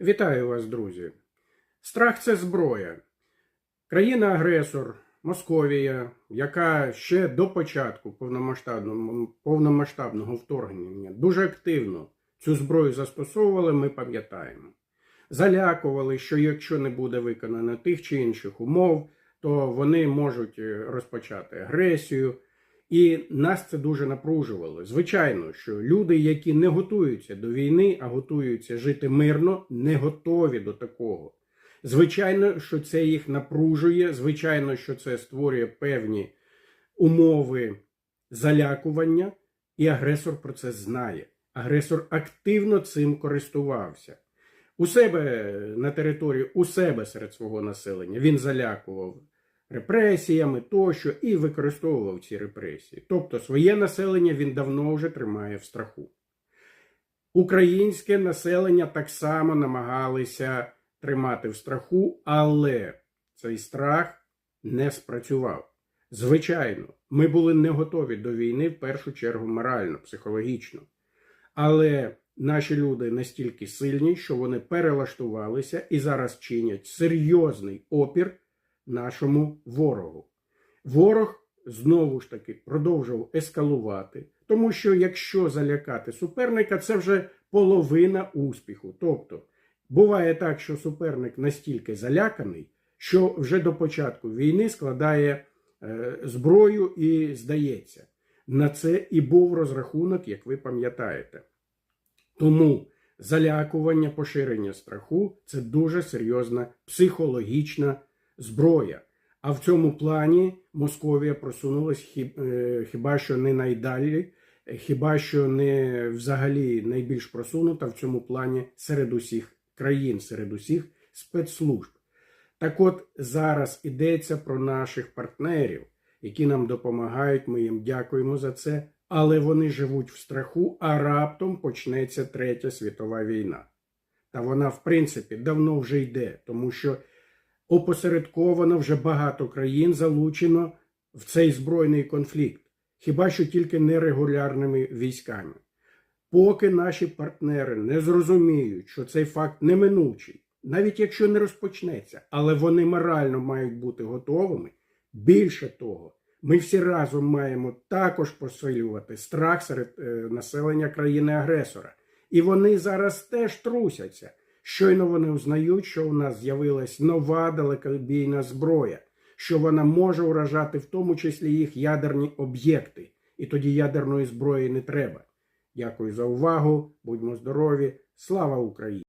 Вітаю вас, друзі. Страх це зброя. Країна-агресор, Московія, яка ще до початку повномасштабного, повномасштабного вторгнення дуже активно цю зброю застосовували, ми пам'ятаємо. Залякували, що якщо не буде виконано тих чи інших умов, то вони можуть е, розпочати агресію. І нас це дуже напружувало. Звичайно, що люди, які не готуються до війни, а готуються жити мирно, не готові до такого. Звичайно, що це їх напружує, звичайно, що це створює певні умови залякування, і агресор про це знає. Агресор активно цим користувався. У себе на території, у себе серед свого населення він залякував репресіями тощо і використовував ці репресії. Тобто своє населення він давно вже тримає в страху. Українське населення так само намагалися тримати в страху, але цей страх не спрацював. Звичайно, ми були не готові до війни в першу чергу морально, психологічно. Але наші люди настільки сильні, що вони перелаштувалися і зараз чинять серйозний опір нашому ворогу. Ворог знову ж таки продовжував ескалувати, тому що якщо залякати суперника, це вже половина успіху. Тобто буває так, що суперник настільки заляканий, що вже до початку війни складає е, зброю і здається. На це і був розрахунок, як ви пам'ятаєте. Тому залякування, поширення страху це дуже серйозна психологічна зброя. А в цьому плані Московія просунулась е, хіба що не найдалі, хіба що не взагалі найбільш просунута в цьому плані серед усіх країн, серед усіх спецслужб. Так от зараз йдеться про наших партнерів, які нам допомагають. Ми їм дякуємо за це, але вони живуть в страху, а раптом почнеться третя світова війна. Та вона, в принципі, давно вже йде, тому що опосередковано вже багато країн залучено в цей збройний конфлікт, хіба що тільки нерегулярними військами. Поки наші партнери не зрозуміють, що цей факт неминучий, навіть якщо не розпочнеться, але вони морально мають бути готовими. Більше того, ми всі разом маємо також посилювати страх серед е, населення країни-агресора. І вони зараз теж трусяться. Щойно вони узнають, що у нас з'явилась нова далекобійна зброя, що вона може уражати в тому числі їх ядерні об'єкти, і тоді ядерної зброї не треба. Дякую за увагу, будьмо здорові, слава Україні!